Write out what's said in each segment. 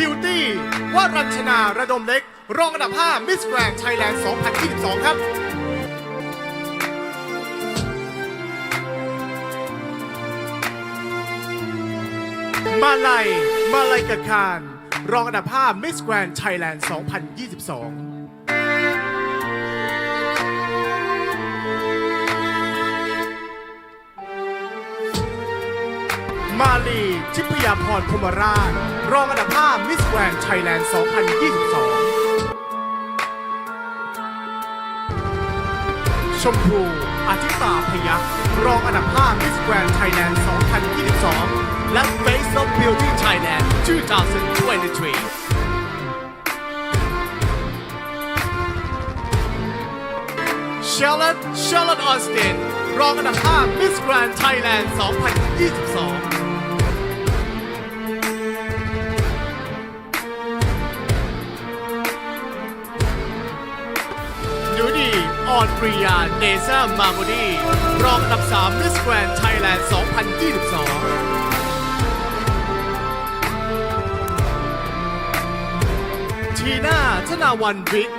บิวตี้วารัญชนาระดมเล็ก รองอันดับ 5 มิสแกรนด์ไทยแลนด์ 2022 ครับมาลัยมาลัยกะคาร รองอันดับ5มิสแกรน d ์ไทยแลนด์2022 มาลีทิพยาพรพมราช รองอันดับ5มิสแกรน d ์ไทยแลนด์ 2022 ชมพูอาทิตาพยัคฆ์รองอันดับ5มิสแกรน d ์ไทยแลนด์ 2022 และ Face of Beauty Thailand 2023 Charlotte Charlotte Austin รองอันดับ5 Miss Grand Thailand 2022 ดีอนปริยา เนซ่า มาโมดีรองอันดับ3 Miss Grand Thailand 2022ทีน่าธนาวันวิก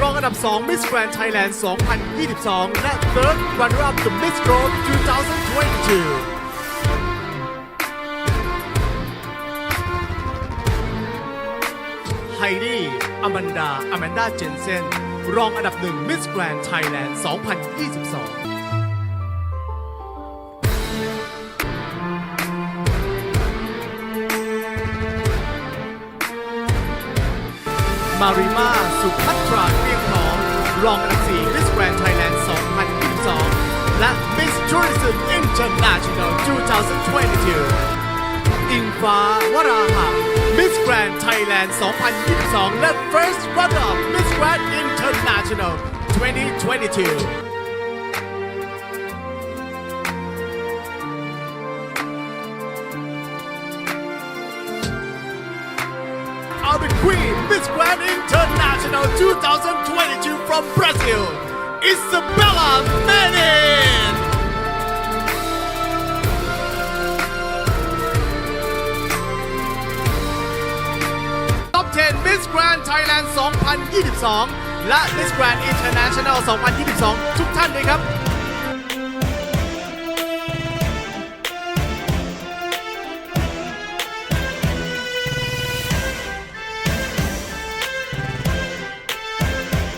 รองอันดับ 2 Miss Grand Thailand 2022 และ Third Runner Up the Miss Globe 2022ไฮดี้อแมนดาอแมนดาเจนเซน รองอันดับหนึ่ง Miss Grand Thailand 2022มาริมาสุภัทราเรียงทอง รองอันดับ4 Miss Grand Thailand 2022 และ Miss Tourism International 2022 อิงฟ้าวราหัก Miss Grand Thailand 2022 2022 are the Queen Miss Grand International 2022 from Brazil, Isabella Menin. Top 10 Miss Grand Thailand 2022 และ Miss Grand International 2022 ทุกท่านเลยครับ